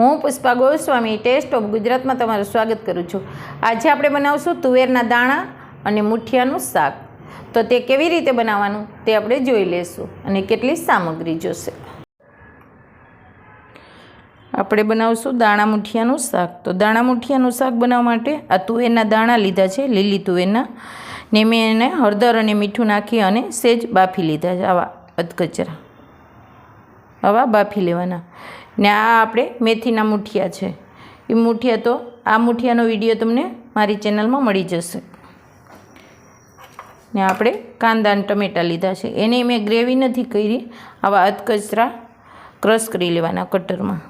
હું Pushpa Goswami test of ગુજરાતમાં તમારું સ્વાગત કરું છું. આજે આપણે બનાવશું તુવેરના દાણા અને મુઠિયાનું શાક. તો તે કેવી રીતે બનાવવાનું તે આપણે જોઈ લેશું અને કેટલી સામગ્રી જોશે. આપણે બનાવશું દાણા મુઠિયાનું શાક. તો દાણા મુઠિયાનું શાક બનાવવા માટે આ તુવેરના દાણા લીધા છે, લીલી તુવેરના. ને મેં એને હળદર અને મીઠું નાખી અને સેજ બાફી લીધા છે. આવા અધકચરા. આવા બાફી લેવાના. ને આ આપણે મેથીના મુઠિયા છે. એ મુઠિયા તો, આ મુઠિયાનો વીડિયો તમને મારી ચેનલમાં મળી જશે. ને આપણે કાંદા અને ટમેટાં લીધા છે. એને મેં ગ્રેવી નથી કરી, આવા અધકચરા ક્રશ કરી લેવાના કટરમાં.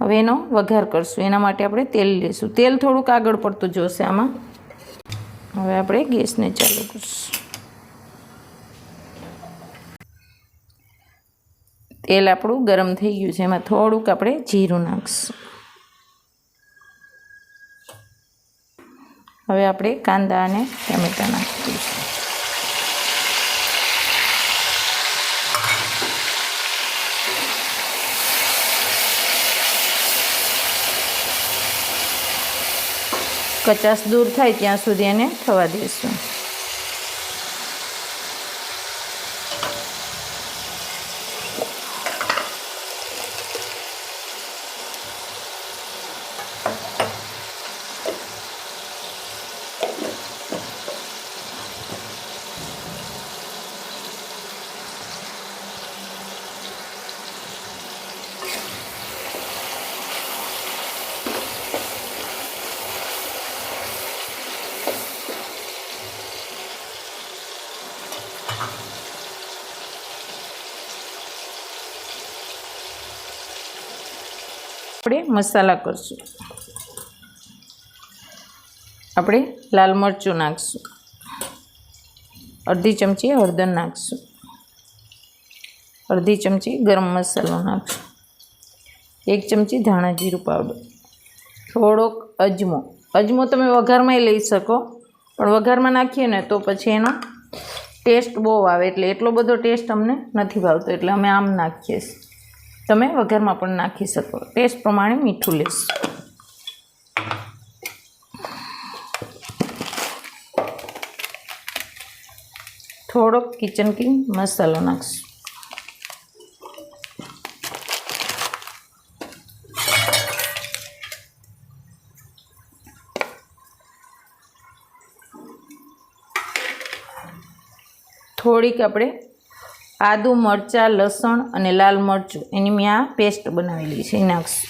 હવે એનો વઘાર કરશું. એના માટે આપણે તેલ લઈશું તેલ થોડુંક આગળ પડતું જોશે આમાં. હવે આપણે ગેસને ચાલુ કરશું. તેલ આપણું ગરમ થઈ ગયું છે. એમાં થોડુંક આપણે જીરું નાખીશું. હવે આપણે કાંદા અને ટમેટાં નાખી દઈશું કચાસ દૂર થાય ત્યાં સુધી એને થવા દઈશું આપણે મસાલા કરશું. આપણે લાલ મરચું નાખીશું. અડધી ચમચી હળદર નાખીશું. અડધી ચમચી ગરમ મસાલો નાખશું. એક ચમચી ધાણા જીરું પાવડર. થોડોક અજમો. અજમો તમે વઘારમાં લઈ શકો. પણ વઘારમાં નાખીએ ને તો પછી એનો ટેસ્ટ બહુ આવે એટલે એટલો બધો ટેસ્ટ અમને નથી ભાવતો, એટલે અમે આમ નાખીએ તમે વઘારમાં પણ નાખી શકો. ટેસ્ટ પ્રમાણે મીઠું લેશ. થોડોક કિચન કિંગ મસાલો નાખશું. થોડીક આપણે આદુ, મરચાં, લસણ અને લાલ મરચું એની મેં આ પેસ્ટ બનાવેલી છે એ નાખશું.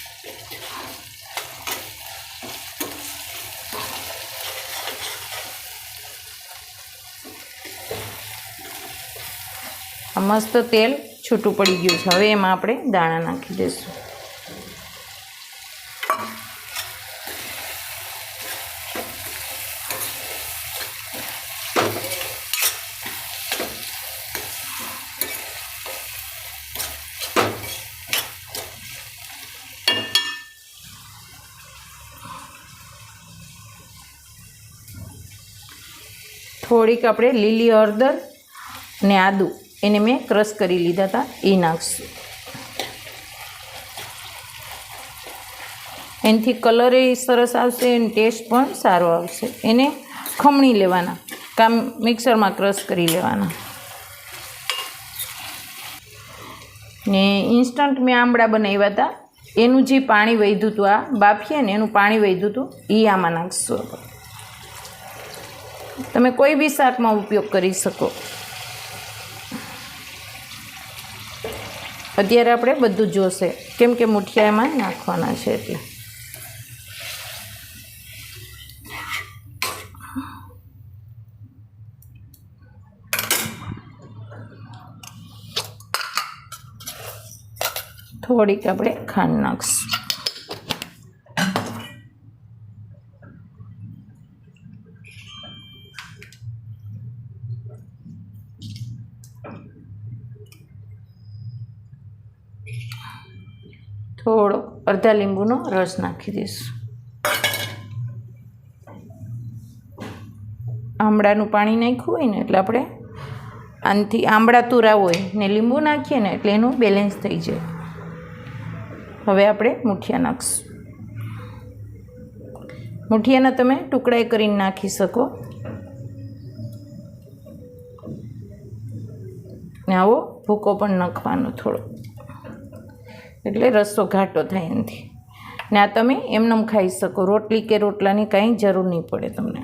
આ મસ્ત તેલ છૂટું પડી ગયું છે. હવે એમાં આપણે દાણા નાખી દઈશું. થોડીક આપણે લીલી હળદર ને આદું એને મેં ક્રશ કરી લીધા હતા એ નાખશું. એનાથી કલર એ સરસ આવશે અને ટેસ્ટ પણ સારો આવશે. એને ખમણી લેવાના, કામ મિક્સરમાં ક્રશ કરી લેવાના. ને ઇન્સ્ટન્ટ મેં આંબળા બનાવ્યા હતા એનું જે પાણી વહીધું હતું આ બાફીએ ને એનું પાણી વહ્યું હતું એ આમાં નાખશું આપણે. તમે કોઈ બી શાકમાં ઉપયોગ કરી શકો. અત્યારે આપણે બધું જોશે. કેમ કે મુઠિયામાં નાખવાના છે એટલે. થોડીક આપણે ખાંડ નાખશું. થોડો અડધા લીંબુનો રસ નાખી દઈશું. આમળાનું પાણી નાખ્યું હોય ને એટલે આપણે આનાથી આંબળા તુરા હોય ને લીંબુ નાખીએ ને એટલે એનું બેલેન્સ થઈ જાય. હવે આપણે મુઠિયા નાખશું. મુઠિયાના તમે ટુકડાએ કરીને નાખી શકો. ને આવો ભૂકો પણ નાખવાનો થોડો. એટલે રસ્સો ઘાટો થાય એનાથી. ને આ તમે એમનેમ ખાઈ શકો. રોટલી કે રોટલાની કાંઈ જરૂર નહીં પડે તમને.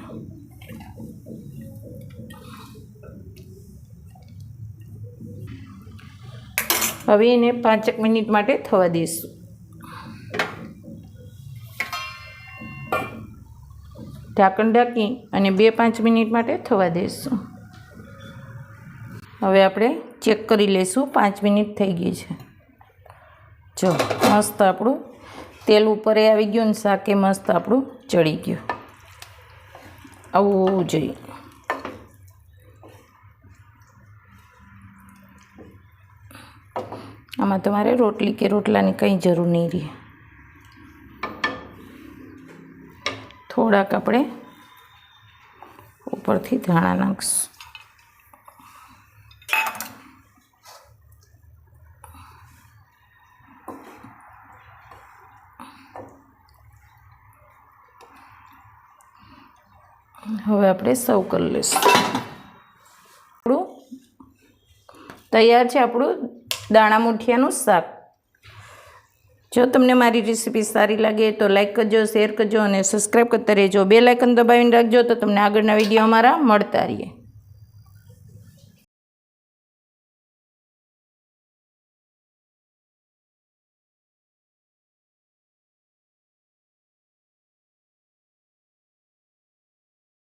હવે એને પાંચેક મિનિટ માટે થવા દઈશું. ઢાંકણ ઢાંકી અને બે પાંચ મિનિટ માટે થવા દઈશું. હવે આપણે ચેક કરી લઈશું. પાંચ મિનિટ થઈ ગઈ છે. જો, મસ્ત આપણું તેલ ઉપર એ આવી ગયું ને શાકે મસ્ત આપણું ચડી ગયું. આવું જોઈએ. આમાં તમારે રોટલી કે રોટલાની કંઈ જરૂર નહીં રહે. થોડાક આપણે ઉપરથી ધાણા નાખીશું. હવે આપણે સર્વ કરી લઈશું. આપણું તૈયાર છે આપણું દાણા મુઠિયાનું શાક. જો તમને મારી રેસીપી સારી લાગે તો લાઇક કરજો, શેર કરજો અને સબસ્ક્રાઈબ કરતા રહેજો. બે લાઇકન દબાવીને રાખજો તો તમને આગળના વીડિયો અમારા મળતા રહીએ.